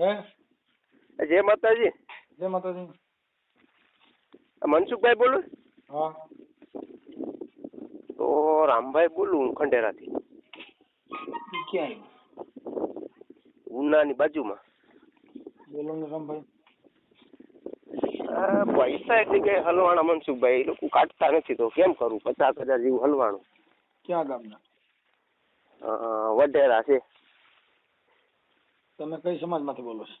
હે? જય માતાજી. જય માતાજી. મનસુખભાઈ બોલું. હા. તો રામભાઈ બોલું ખંડેરાથી. ક્યાં ઉનાની બાજુમાં. બોલો ને રામભાઈ. પૈસા એટલે કે હલવાણા મનસુખભાઈ એ લોકો કાઢતા નથી તો કેમ કરું? પચાસ હજાર જેવું હલવાણું ક્યાં ગામના? વઢેરા છે. તમે કઈ સમાજમાંથી બોલો છો?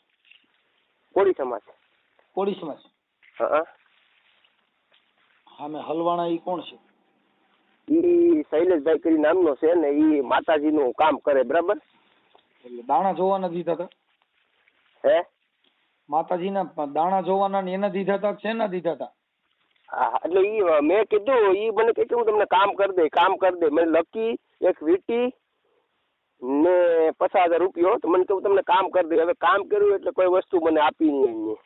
કોળી સમાજ. કોળી સમાજ? હા હલવાણા ઈ કોણ છે? ઈ શૈલેષભાઈ કરી નામનો છે ને ઈ માતાજીનું કામ કરે બરાબર? એટલે દાણા જોવાના દીધા હતા હે? માતાજીના દાણા જોવાના ને એના દીધા હતા છે શેના દીધા હતા એટલે ઈ મેં કીધું ઈ મને કે હું તમને કામ કરી દે કામ કરી દે. મેં લકી એક વીટી ને પચાસ હજાર રૂપિયો તો મને કહ્યું તમને કામ કરી દે હવે કામ કર્યું એટલે કોઈ વસ્તુ મને આપી નહીં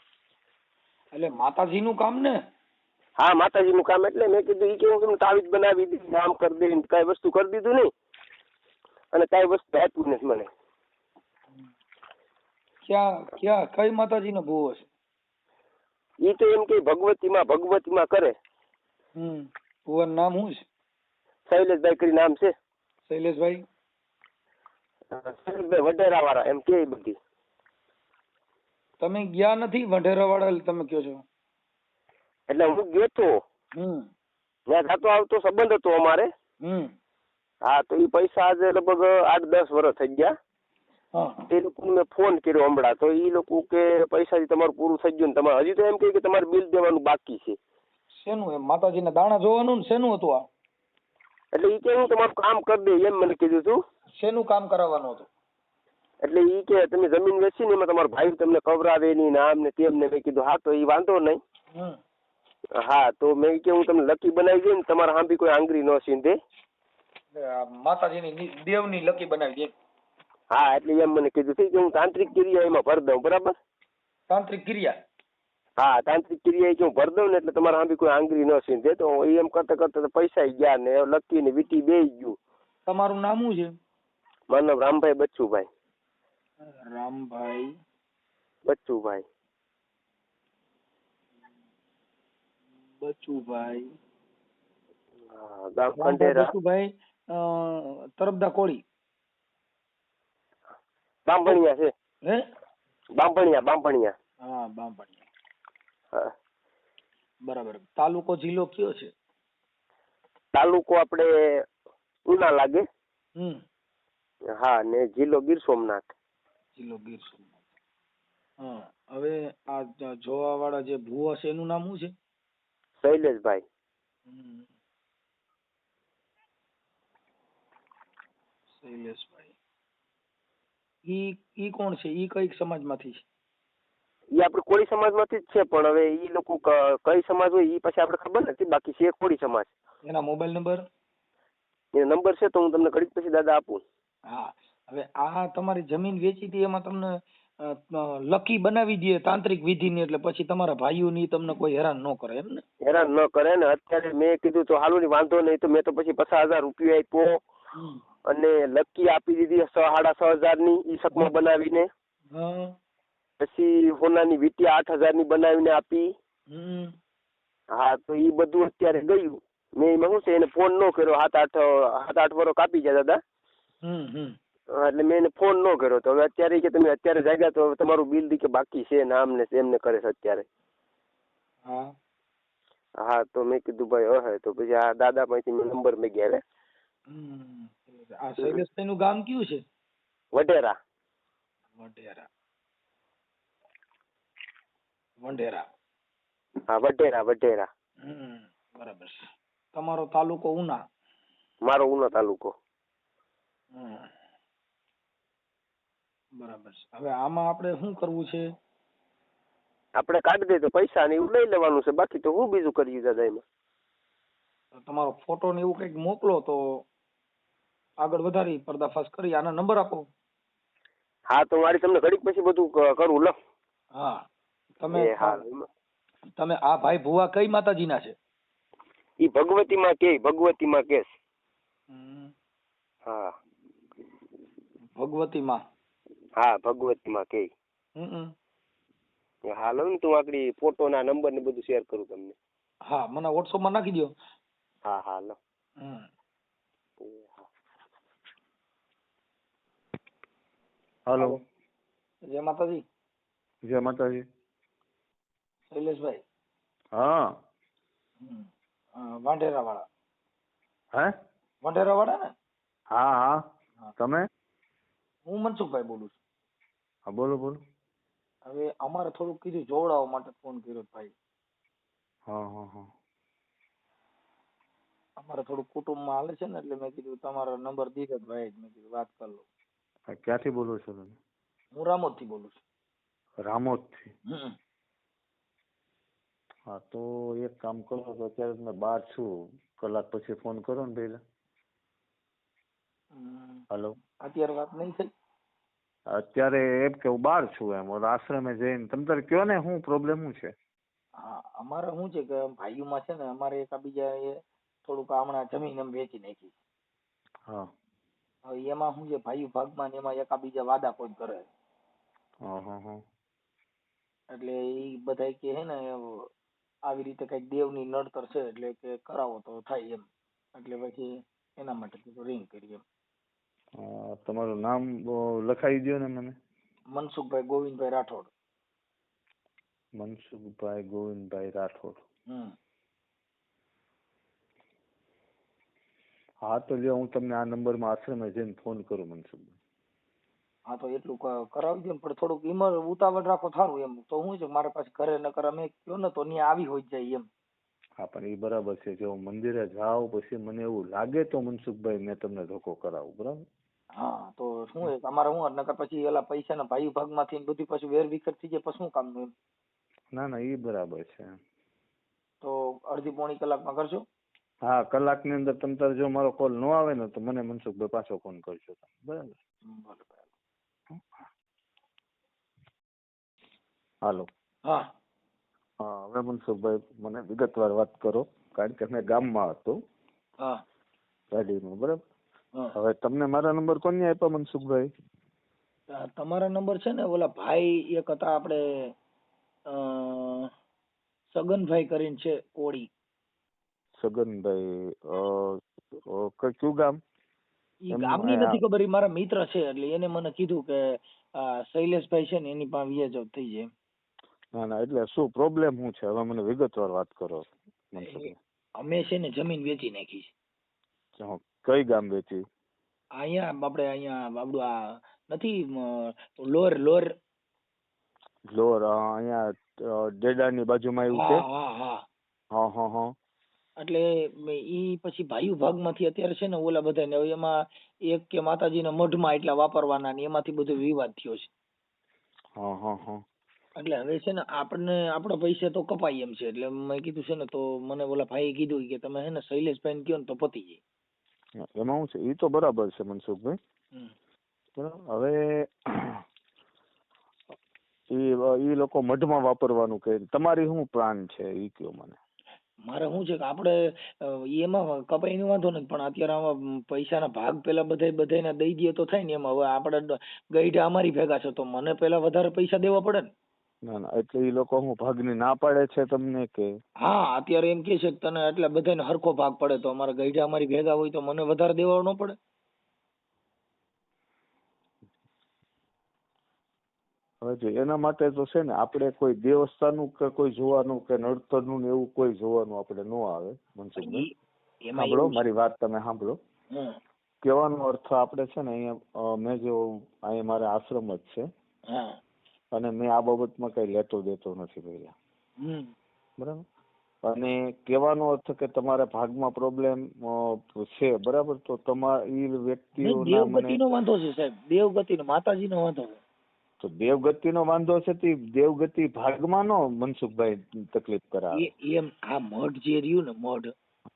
એટલે માતાજીનું કામ ને? હા માતાજીનું કામ એટલે મેં કીધું એ કે હું તમને તાવીજ બનાવી દીધી કામ કરી દે કઈ વસ્તુ કરી દીધું નહીં. અને કઈ વસ્તુ આપ્યું નથી મને. ક્યાં ક્યાં કઈ માતાજીનો ભૂવો છે એ તો એમ કે ભગવતીમાં ભગવતીમાં કરે. હમ ભુવન નામ શું છે? શૈલેષભાઈ કરી નામ છે. શૈલેષભાઈ? વઢેરા વાળા એમ કે બધી. તમે ગયા નથી વઢેરા વાળા એટલે તમે કયો છો? એટલે હું ગયો તો. હમ. ત્યાં જાતો આવતો સંબંધ હતો અમારે. હમ. હા તો એ પૈસા આજે લગભગ આઠ દસ વર્ષ થઈ ગયા. તે લોકો મેં ફોન કર્યો હમણાં. તો એ લોકો કે પૈસા તમારું પૂરું થઈ ગયું ને તમારે. હજી તો એમ કે તમારે બિલ દેવાનું બાકી છે. શેનું એમ? માતાજીના દાણા જોવાનું ને શેનું હતું આ? એટલે એ કે હું તમારું કામ કરી દે એમ મને કીધું હતું શેનું કામ કરાવવાનું હતું? એટલે ઈ કે તમે જમીન વેચી ને એમાં તમારો ભાઈ તમને કવરાવે ની નામ ને તેમ ને મેં કીધું હા તો ઈ વાંધો નહીં. હા તો મેં કે હું તમને લકી બનાવી દઉં ને તમારા હાંભી કોઈ આંગરી ન સીંધે. માતાજીની દેવની લકી બનાવી દે. હા એટલે એમ મને કીધું થઈ કે હું તાંત્રિક ક્રિયા એમાં ભર દઉં બરાબર? તાંત્રિક ક્રિયા? હા તાંત્રિક ક્રિયા એ કે હું ભરી દઉં ને એટલે તમારા હાંભી કોઈ આંગળી ન સીંધે તો એમ કરતા કરતા પૈસા ગયા ને લકી ને વીટી બે ગયું. તમારું નામ શું છે? મારું નામ રામભાઈ બચ્ચુભાઈ રામભાઈ. બચ્ચુભાઈ બચ્ચુભાઈ ગામ ખંડેરા. કોળી. છે. હે? બાંભણિયા બાંભણિયા. હા બાંભણિયા. હા. બરાબર. તાલુકો જિલ્લો કયો છે? તાલુકો આપણે ઉના લાગે. હમ. હા ને જિલ્લો ગીર સોમનાથ. જિલ્લો ગીર સોમનાથ. હા હવે આ જોવા વાળા જે ભૂવા છે એનું નામ શું છે? શૈલેષભાઈ. શૈલેષભાઈ. ઈ ઈ કોણ છે? ઈ કંઈક સમાજમાંથી છે? એ આપણે કોળી સમાજમાંથી જ છે પણ હવે એ લોકો કઈ સમાજ હોય એ પછી આપણે ખબર નથી. બાકી છે કોળી સમાજ. એના મોબાઈલ નંબર? એ નંબર છે તો હું તમને ઘડીક પછી દાદા આપું. હા હવે આ તમારી જમીન વેચી હતી એમાં તમને લકી બનાવી દે તાંત્રિક વિધિની એટલે પછી તમારા ભાઈઓની તમને કોઈ હેરાન ન કરે એમ ને? હેરાન ન કરે ને અત્યારે મેં કીધું તો હાલો ની વાંધો નહીં તો મેં તો પછી પચાસ હજાર રૂપિયા આપ્યો અને લકી આપી દીધી સાડા છ હજારની ઈ સકમાં બનાવીને. પછી હોનાની વીટી આઠ હજારની બનાવીને આપી. હમ. હા તો એ બધું અત્યારે ગયું. મેં એમાં શું છે એને ફોન ન કર્યો સાત આઠ સાત આઠ વર્ષ કાપી ગયા દાદા. એટલે મેં એને ફોન ન કર્યો તો હવે અત્યારે કે તમે અત્યારે જાગ્યા તો તમારું બિલ દી કે બાકી છે ને આમ ને એમ ને કરે છે અત્યારે. હા. હા તો મેં કીધું ભાઈ હે તો પછી આ દાદા પાસેથી મેં નંબર મેં ગયા આ શૈલેષભાઈ નું ગામ કયું છે? વઢેરા. વઢેરા. વઢેરા. હા વઢેરા વઢેરા. હમ બરાબર તમારો તાલુકો ઉના? મારો ઉના તાલુકો. હમ બરાબર છે. હવે આમાં આપણે શું કરવું છે? આપણે કાઢી દઈએ તો પૈસા ને એવું લઈ લેવાનું છે. બાકી તો હું બીજું કરી દાદા એમાં? તો તમારો ફોટો ને એવું કંઈક મોકલો તો આગળ વધારી પર્દાફાશ કરી આના નંબર આપો. હા તો મારી તમને ઘડીક પછી બધું કરું લો. હા. તમે હા તમે આ ભાઈ ભુવા કઈ માતાજીના છે? ઈ ભગવતીમાં કે ભગવતીમાં કેસ હા. ભગવતી માં હા ભગવતીમાં કે હમ. હાલો ને તું આગળ ફોટો ના નંબર ને બધું શેર કરું તમને. હા મને વોટ્સઅપમાં નાખી દો હા હા. લો હાલો. જય માતાજી. જય માતાજી. શૈલેષભાઈ. હા. વાંઢેરા વાળા હે? વાંઢેરા વાળા ને હા. હા. તમે? હું મનસુખભાઈ બોલું છું. હા બોલો બોલો. હવે અમારે થોડુંક કીધું જોવડાવવા માટે ફોન કર્યો ભાઈ હા હા હા. અમારે થોડું કુટુંબમાં હાલે છે ને એટલે મેં કીધું તમારો નંબર દીધો ભાઈ મેં કીધું વાત કરી લઉં. હા, ક્યાંથી બોલો છો તમે? હું રામોદથી બોલું છું. રામોદથી હા તો એક કામ કરો તો અત્યારે તમે બહાર છું. કલાક પછી ફોન કરો ને પહેલા. હાલો. અત્યારે વાત નહીં થઈ? અત્યારે એમ કે હું બહાર છું એમ. ઓલા આશ્રમે જઈને. તમે તારે કયો ને શું પ્રોબ્લેમ શું છે? હા અમારે શું છે કે ભાઈઓમાં છે ને અમારે એકાબીજા એ થોડુંક હમણાં જમીન એમ વેચી નાખી. હા. હવે એમાં શું છે ભાઈઓ ભાગમાં ને એમાં એકાબીજા વાદા કોઈ કરે. એટલે એ બધા કે હે ને આવી રીતે કંઈક દેવની નડતર છે એટલે કે કરાવો તો થાય એમ. એટલે પછી એના માટે રિંગ કરી એમ. તમારું નામ લખાઈ દો ને મને. મનસુખભાઈ ગોવિંદભાઈ રાઠોડ. મનસુખભાઈ ગોવિંદભાઈ રાઠોડ. હા તો લ્યો હું તમને આ નંબરમાં આશ્રમે જઈને ફોન કરું મનસુખભાઈ. હા તો એટલું કરાવી દો પણ થોડુંક ઈમર ઉતાવળ રાખો થારું એમ. તો હું છે મારા પાસે ઘરે નકર અમે કયો ને તો ત્યાં આવી હોય જાય એમ. હા પણ એ બરાબર છે. જો મંદિરે જાઓ પછી મને એવું લાગે તો મનસુખભાઈ મેં તમને ધોકો કરાવું બરાબર? હા તો શું છે અમારે શું નકર પછી એલા પૈસા ના ભાઈ ભાગમાંથી ને બધી પાછું વેર વિખેર થઈ જાય પછી શું કામનું એમ? ના ના એ બરાબર છે. તો અડધી પોણી કલાકમાં કરજો. હા કલાકની અંદર તમ તારે જો મારો કોલ ન આવે ને તો મને મનસુખભાઈ પાછો ફોન કરજો બરાબર? હાલો. હા. હા હવે મનસુખભાઈ મને વિગતવાર વાત કરો કારણ કે મેં ગામમાં હતો. હા. ગાડીમાં બરાબર? હા હવે તમને મારા નંબર કોને આપ્યા મનસુખભાઈ? તમારા નંબર છે ને ઓલા ભાઈ એક હતા આપણે સગનભાઈ કરીને છે કોળી. સગનભાઈ કયું ગામ? ગામની નથી ખબર એ મારા મિત્ર છે એટલે એને મને કીધું કે શૈલેષભાઈ છે ને એની પાસે વ્યાજ થઈ જાય. ના ના એટલે શું પ્રોબ્લેમ શું છે? હવે મને વિગતવાર વાત કરો અમે છે ને જમીન વેચી નાખી છે. કઈ ગામ વેચી? અહીંયા આપણે અહીંયા આપણું આ નથી લોર લોર. લોર અહીંયા ડેડાની બાજુમાં એવું છે? હા હા હા. હા હા એટલે ઈ પછી ભાઈ ભાગમાંથી અત્યારે છે ને ઓલા બધા ને એમાં એક કે માતાજીના મઢમાં એટલા વાપરવાના ને એમાંથી બધો વિવાદ થયો છે. હા હા હા. એટલે હવે છે ને આપણને આપણા પૈસા તો કપાય એમ છે. એટલે મેં કીધું છે ને તો મને ઓલા ભાઈએ કીધું કે તમે હે ને શૈલેષભાઈ ને કહો ને તો પતી જાય. એમાં શું છે એ તો બરાબર છે મનસુખભાઈ. હવે ઈ ઈ લોકો મઢમાં વાપરવાનું કહે તમારી શું પ્લાન છે એ કયો મને? મારે શું છે કે આપણે એમાં કપાઈ નું વાંધો નથી પણ અત્યારે આમાં પૈસાના ભાગ પેલા બધાય બધાને દઈ દઈએ તો થાય ને એમાં. હવે આપણે ગઈઢા અમારી ભેગા છે તો મને પેલા વધારે પૈસા દેવા પડે ને? ના ના એટલે એ લોકો હું ભાગની ના પાડે છે તમને કે? હા અત્યારે એમ કે છે કે તને એટલે બધાને હરખો ભાગ પડે તો અમારા ગઈઢા અમારી ભેગા હોય તો મને વધારે દેવા ન પડે. હવે જો એના માટે તો છે ને આપણે કોઈ દેવસ્થાનનું કે કોઈ જોવાનું કે નડતરનું ને એવું કોઈ જોવાનું આપણે ન આવે મનસુખભાઈ. સાંભળો મારી વાત તમે સાંભળો. કહેવાનો અર્થ આપણે છે ને અહીંયા મેં જો અહીંયા મારે આશ્રમ જ છે. અને મેં આ બાબતમાં કઈ લેતો દેતો નથી પહેલા. બરાબર? અને કહેવાનો અર્થ કે તમારા ભાગમાં પ્રોબ્લેમ છે બરાબર? તો તમારા ઈ નહીં, વ્યક્તિઓના દેવગતિ નો વાંધો છે સાહેબ. દેવગતિનો માતાજીનો માતાજી વાંધો છે. તો દેવગતિનો વાંધો છે તે દેવગતિ ભાગમાં નો મનસુખભાઈ તકલીફ કરાવે. એમ આ મઢ જે રહ્યું ને મઢ.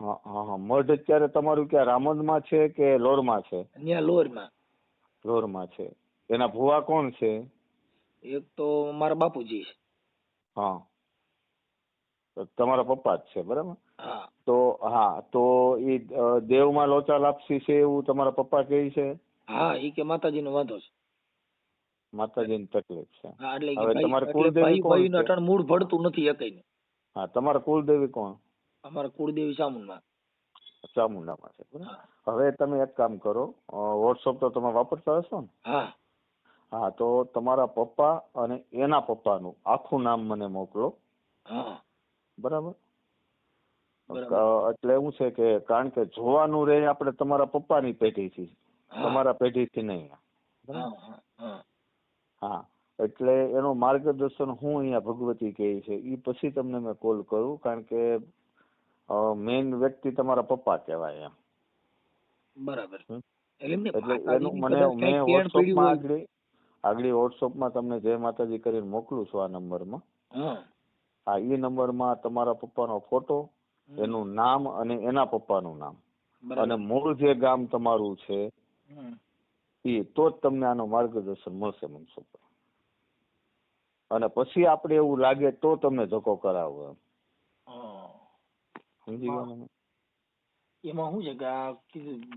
હા હા. મઢ અત્યારે તમારું ક્યાં રામોદમાં છે કે લોરમાં છે? ત્યાં લોરમાં. લોરમાં છે. એના ભુવા કોણ છે? એક તો મારા બાપુજી છે. હા. તમારા પપ્પા જ છે બરાબર? તો હા તો એ દેવમાં લોચા લાપસી છે એવું તમારા પપ્પા કહે છે? હા એ કે માતાજી નો વાંધો છે. માતાજીની તકલીફ છે. હા એટલે હવે તમારે કુળદેવી કોણ છે? અટાણ મૂળ ભળતું નથી એકયને હા તમારા કુળદેવી કોણ? અમારા કુળદેવી ચામુંડમાં. ચામુંડામાં છે હવે તમે એક કામ કરો વોટ્સઅપ તો તમે વાપરતા હશો ને? હા. હા તો તમારા પપ્પા અને એના પપ્પાનું આખું નામ મને મોકલો. બરાબર. એટલે એવું છે કે કારણ કે જોવાનું રે આપણે તમારા પપ્પાની પેઢીથી તમારા પેઢીથી નહીં. હા એટલે એનું માર્ગદર્શન હું અહીંયા ભગવતી કહે છે. એ પછી તમને મેં કોલ કરું કારણ કે મેઇન વ્યક્તિ તમારા પપ્પા કહેવાય એમ. બરાબર. એટલે એનું મને મેં વોટ્સઅપમાં આગળ આગળ વોટ્સઅપમાં તમને જય માતાજી કરીને મોકલું છું આ નંબરમાં. હા. એ નંબરમાં તમારા પપ્પાનો ફોટો એનું નામ અને એના પપ્પાનું નામ. અને મૂળ જે ગામ તમારું છે એ તો જ તમને આનું માર્ગદર્શન મળશે મનસુખ અને પછી આપણે એવું લાગે તો તમને ધક્કો કરાવો એમ. સમજી ગયા. તમે? એમાં શું છે કે આ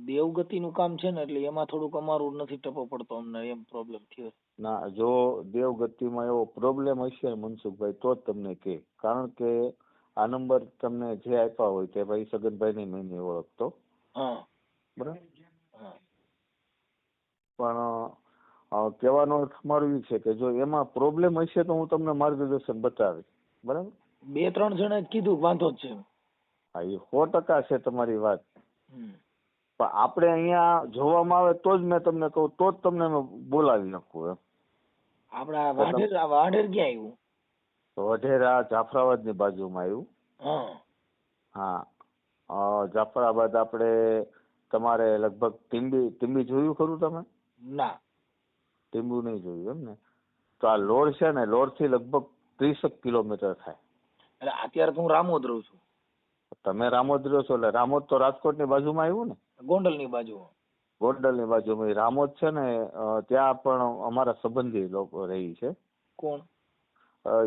દેવગતિનું કામ છે ને એટલે એમાં થોડુંક અમારું નથી ટપો પડતો અમને એમ પ્રોબ્લેમ થયો ના જો દેવગતિમાં એવો પ્રોબ્લેમ હશે મનસુખભાઈ તો જ તમને કે. કારણ કે આ નંબર તમને જે આપ્યા હોય તે ભાઈ સગનભાઈ મેં નહીં ઓળખતો. હા. બરાબર? પણ કહેવાનો અર્થ મારો એ છે કે જો એમાં પ્રોબ્લેમ હશે તો હું તમને માર્ગદર્શન બતાવીશ. બરાબર? બે ત્રણ જણા કીધું વાંધો જ છે હા એ સો ટકા છે તમારી વાત. પણ આપણે અહીંયા જોવામાં આવે તો જ મેં તમને કહું તો જ તમને બોલાવી નાખું એમ. આપણા વાઢેર વાઢેર ક્યાં આવ્યું તો વઢેરા જાફરાબાદની બાજુમાં આવ્યું હા. જાફરાબાદ આપણે તમારે લગભગ ટીંબી ટીંબી જોયું ખરું તમે? ના. ટીંબુ નહીં જોયું એમ ને? તો આ લોડ છે ને લોડથી લગભગ ત્રીસેક કિલોમીટર થાય. એટલે અત્યારે તો હું રામોદ રહું છું. તમે રામોદ રહ્યો છો એટલે રામોદ તો રાજકોટની બાજુમાં આવ્યું ને? ગોંડલની બાજુ ગોંડલની બાજુમાં. રામોદ છે ને ત્યાં પણ અમારા સંબંધી લોકો રહી છે. કોણ?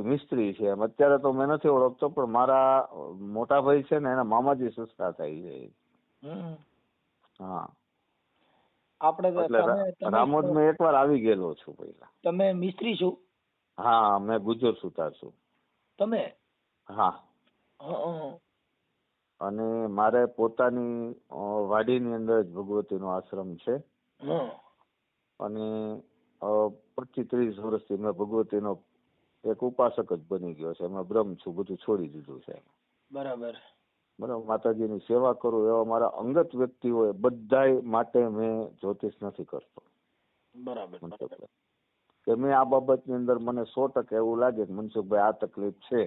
મિસ્ત્રી છે. એમ અત્યારે તો મેં નથી ઓળખતો પણ મારા મોટા ભાઈ છે ને એના મામાજી સસરા થાય છે. હા. આપણે રામોદ મેં એકવાર આવી ગયેલો છું પહેલા. તમે મિસ્ત્રી છો? હા મેં ગુજર સુતાર છું. તમે? હં. અને મારે પોતાની વાડીની અંદર જ ભગવતીનો આશ્રમ છે. અને પચીસ ત્રીસ વર્ષથી મેં ભગવતીનો એક ઉપાસક જ બની ગયો છે. એમાં બ્રહ્મ છું બધું છોડી દીધું છે. બરાબર. બરાબર માતાજીની સેવા કરું એવા મારા અંગત વ્યક્તિઓ બધાય માટે મેં જ્યોતિષ નથી કરતો. બરાબર કે મેં આ બાબતની અંદર મને સો ટકા એવું લાગે કે મનસુખભાઈ આ તકલીફ છે.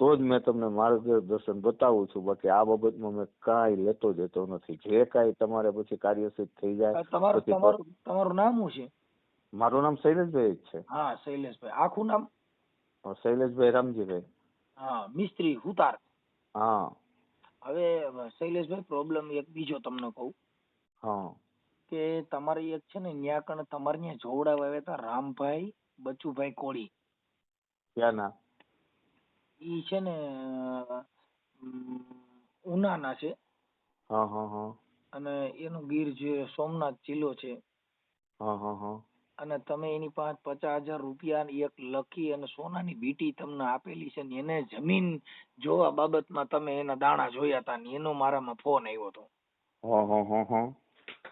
તો જ મેં તમને માર્ગદર્શન બતાવું છું. બાકી આ બાબતમાં મેં કાંઈ લેતો જતો નથી. જે કાંઈ તમારે પછી કાર્યસિદ્ધ થઈ જાય તમારું તમારું તમારું નામ શું છે? મારું નામ શૈલેષભાઈ જ છે. હા શૈલેષભાઈ. આખું નામ? શૈલેષભાઈ રામજીભાઈ. હા મિસ્ત્રી હુતાર. હા. હવે શૈલેષભાઈ પ્રોબ્લેમ એક બીજો તમને કહું. હા. કે તમારે એક છે ને ન્યાકણ તમારે ત્યાં જોવડાવવા આવ્યા હતા રામભાઈ બચુભાઈ કોળી. ક્યાં ના ઈ છે ને અમ, ઉનાના છે. હા હા હા. અને એનું ગીર જે સોમનાથ જિલ્લો છે. હા હા હા. અને તમે એની પાંચ પચાસ હજાર રૂપિયા એક લખી અને સોનાની વીંટી તમને આપેલી છે ને એને જમીન જોવા બાબતમાં તમે એના દાણા જોયા હતા ને એનો મારામાં ફોન આવ્યો હતો. હા હા હા હા.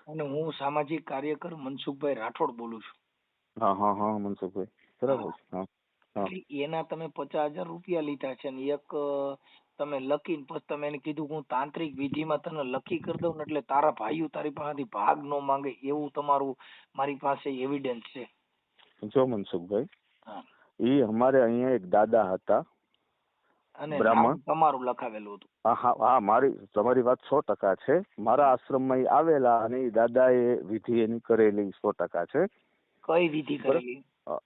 અને હું સામાજિક કાર્યકર મનસુખભાઈ રાઠોડ બોલું છું. હા હા હા મનસુખભાઈ. બરાબર છે હા. એના તમે પચાસ હજાર રૂપિયા લીધા છે ને એક તમે લકી ને પછી તમે એને કીધું કે હું તાંત્રિક વિધિમાં તને લખી કરી દઉં ને એટલે તારા ભાઈઓ તારી પાસેથી ભાગ ન માંગે એવું તમારું મારી પાસે એવિડન્સ છે. જો મનસુખભાઈ એ અમારે અહીંયા એક દાદા હતા અને બ્રાહ્મણ? તમારું લખાવેલું હતું. હા મારી તમારી વાત સો ટકા છે. મારા આશ્રમમાં એ આવેલા અને એ દાદાએ વિધિ એની કરેલી સો ટકા છે. કઈ વિધિ. કરેલી?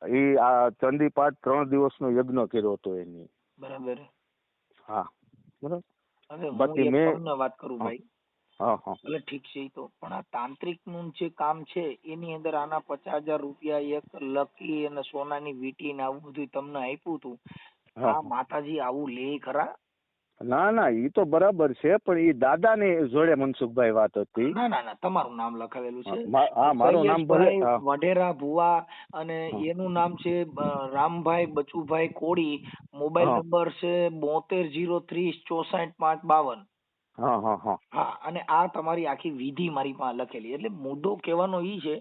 ઈ આ ચંદીપાઠ ત્રણ દિવસનો યજ્ઞ કર્યો હતો એની. બરાબર. હા બરાબર. બાકી મેં- વાત કરું ભાઈ. હા ઠીક છે તો પણ આ તાંત્રિકનું જે કામ છે એની અંદર આના પચાસ હજાર રૂપિયા એક લકી અને સોનાની વીંટી ને આવું બધું તમને આપ્યું હતું. આ માતાજી આવું લે ખરા? ના ના એ તો બરાબર છે પણ એ દાદા ને જોડે મનસુખભાઈ વાત હતી. ના ના ના તમારું નામ લખાવેલું છે. હા મારું નામ વઢેરા ભુવા અને એનું નામ છે રામભાઈ બચુભાઈ કોળી. મોબાઈલ નંબર છે બોતેર જીરો ત્રીસ ચોસાઠ પાંચ બાવન. હા હા હા. હા અને આ તમારી આખી વિધિ મારી પાસે લખેલી. એટલે મુદ્દો કહેવાનો ઈ છે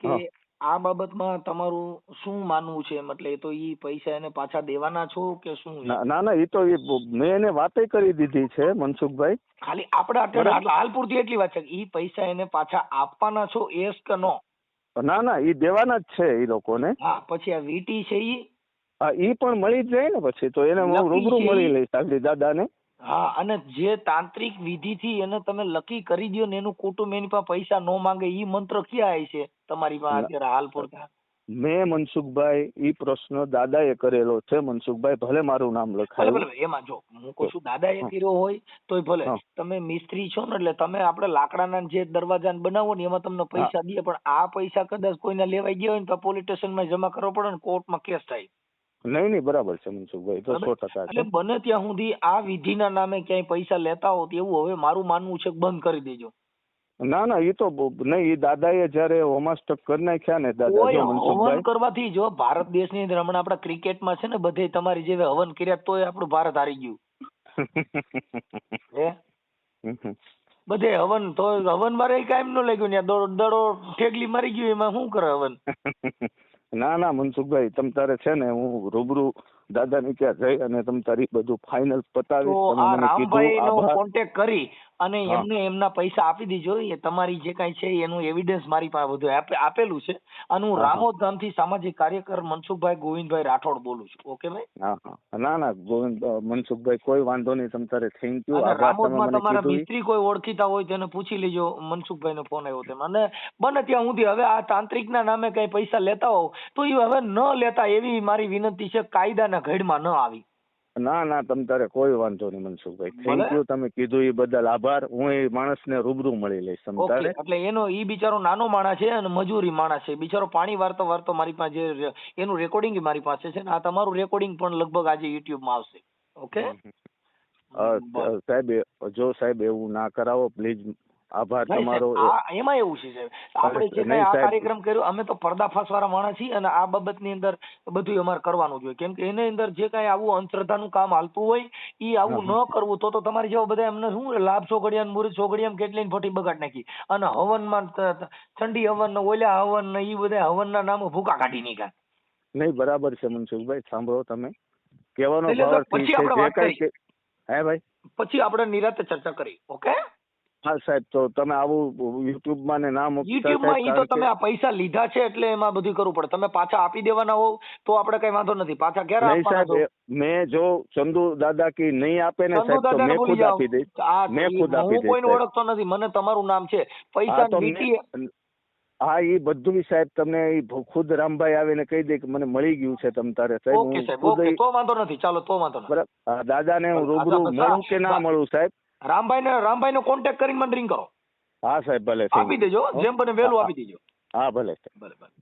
કે. આ બાબતમાં તમારું શું માનવું છે? એટલે એ તો ઈ પૈસા એને પાછા દેવાના છો કે શું ના ના ના ઈ તો ઈ મેં એને વાતે કરી દીધી છે મનસુખભાઈ. ખાલી આપણે અત્યારે હાલ પૂરતી એટલી વાત છે એ ઈ પૈસા એને પાછા આપવાના છો એસ કે નો ના ના ઈ દેવાના જ છે ઈ લોકોને. હા પછી આ વીટી છે ઈ? હા ઈ પણ મળી જ જાય ને પછી તો એને હું રૂબરૂ મળી લઈશ આગલી દાદાને. હા અને જે તાંત્રિક વિધિ થી એને તમે લકી કરી દયો ને એનું કુટુંબ એની પાસે પૈસા નો માંગે ઈ મંત્ર ક્યાં છે તમારી પાસે અત્યારે હાલ પૂરતા? મેં મનસુખભાઈ ઈ પ્રશ્ન દાદાએ કરેલો છે. મનસુખભાઈ ભલે મારું નામ લખાય. એમાં જો હું કહું છું દાદા એ કર્યો હોય તોય ભલે. તમે મિસ્ત્રી છો ને એટલે તમે આપણે લાકડાના જે દરવાજા બનાવો ને એમાં તમને પૈસા દે પણ આ પૈસા કદાચ કોઈને લેવાઈ ગયા હોય ને તો પોલીસ સ્ટેશનમાં જમા કરવો પડે ને કોર્ટમાં કેસ થાય. નહીં નહીં બરાબર છે મનસુખભાઈ તો સો ટકા એટલે બને ત્યાં સુધી આ વિધિના નામે ક્યાંય પૈસા લેતા હોત એવું હવે મારું માનવું છે બંધ કરી દેજો. ના ના એ તો નહીં એ દાદાએ જયારે હોમાસ્ટક કરી નાખ્યા ને દાદા જો હવન કરવાથી જો ભારત દેશની અંદર હમણાં આપણા ક્રિકેટમાં છે ને બધે તમારી જેવી હવન કર્યા તોય આપણું ભારત હારી ગયું. હે? બધે હવન તો હવન મારે કાંઈ નો લાગ્યું ને દડો ઠેગલી મારી ગયું એમાં શું કરે હવન? ના ના મનસુખભાઈ તમ તારે છે ને હું રૂબરૂ દાદાની ત્યાં જઈ અને તમ તારી બધું ફાઇનલ પતાવી કોન્ટેક્ટ કરી અને એમને એમના પૈસા આપી દીજો એ તમારી જે કાંઈ છે એનું એવિડન્સ મારી પાસે બધું આપેલું છે. અને હું હા. સામાજિક કાર્યકર મનસુખભાઈ ગોવિંદભાઈ રાઠોડ બોલું છું. ઓકે ભાઈ? ના ના ગોવિંદ મનસુખભાઈ કોઈ વાંધો નહીં તમ તારે થેન્ક યુ રામોદમાં તમારા મિત્રી કોઈ ઓળખીતા હોય તેને પૂછી લેજો. મનસુખભાઈ નો ફોન આવ્યો તેમ. અને બને ત્યાં સુધી હવે આ તાંત્રિક ના નામે કઈ પૈસા લેતા હોવ તો એ હવે ન લેતા એવી મારી વિનંતી છે. કાયદાના ઘડમાં ન આવી. ના ના તમ તારે કોઈ વાંધો નહીં મનસુખભાઈ. થેન્ક યુ તમે કીધું એ બદલ આભાર. હું એ માણસને રૂબરૂ મળી લઈશ તમ તારે? એટલે એનો ઈ બિચારો નાનો માણસ છે અને મજૂરી માણસ છે. બિચારો પાણી વારતો વારતો મારી પાસે એનું રેકોર્ડિંગ મારી પાસે છે ને આ તમારું રેકોર્ડિંગ પણ લગભગ આજે યુટ્યુબમાં આવશે. ઓકે સાહેબ જો સાહેબ એવું ના કરાવો પ્લીઝ આભાર તમારો. એમાં એવું છે આપણે જે કઈ આ કાર્યક્રમ કર્યો અમે તો પર્દાફાશ વાળા માણસ છીએ અને આ બાબતની અંદર બધું અમારે કરવાનું જોઈએ કેમ કે એની અંદર જે કઈ આવું અંધશ્રદ્ધાનું કામ હાલતું હોય એ આવું ન કરવું તો તો તમારી જેવા બધા એમને શું લાભ સોગડિયા મુરત ચોઘડિયા કેટલી ફોટી બગાડ નાખી. અને હવનમાં ઠંડી હવન ને ઓલા હવન ને એ બધા હવનના નામે ભૂકા કાઢી નીકળે નહીં બરાબર છે મનસુખભાઈ સાંભળો તમે. કહેવાનો ભાવ પછી છે જે વાત કરી. હે ભાઈ? પછી આપણે નિરાતે ચર્ચા કરી ઓકે? હા સાહેબ તો તમે આવું યુટ્યુબમાં ને ના મૂકતા યુટ્યુબમાં ઈ તો તમે આ પૈસા લીધા છે એટલે એમાં બધું કરવું પડે. તમે પાછા આપી દેવાના હોવ તો આપણે કઈ વાંધો નથી. પાછા ક્યારે નહીં આપવાના સાહેબ છો? એ- મેં જો ચંદુ દાદા કી નહીં આપે ને ચંદુ સાહેબ તો દાદાને મેં ભૂલી ખુદ જાઓ. આપી દઈશ. આ મેં ખુદ આપી હું દઈશ કોઈને સાહેબ. ઓળખતો નથી મને તમારું નામ છે. હા પૈસા તો વીંટીએ મેં- હા એ બધું સાહેબ તમને ઈ ભ- ખુદ રામભાઈ આવીને કહી દે કે મને મળી ગયું છે તમ તારે સાહેબ. ઓકે હું સાહેબ ખુદ ઓકે ઈ- તો વાંધો નથી. ચાલો તો વાંધો નથી. બરાબર. હા, દાદાને હું હા, રૂબરૂ મળું કે ના હા. મળું સાહેબ? રામભાઈને રામભાઈનો કોન્ટેક્ટ કરીને મને રિંગ કરો. હા સાહેબ ભલે આપી દેજો જેમ બને વહેલું આપી દેજો. હા ભલે ભલે ભલે.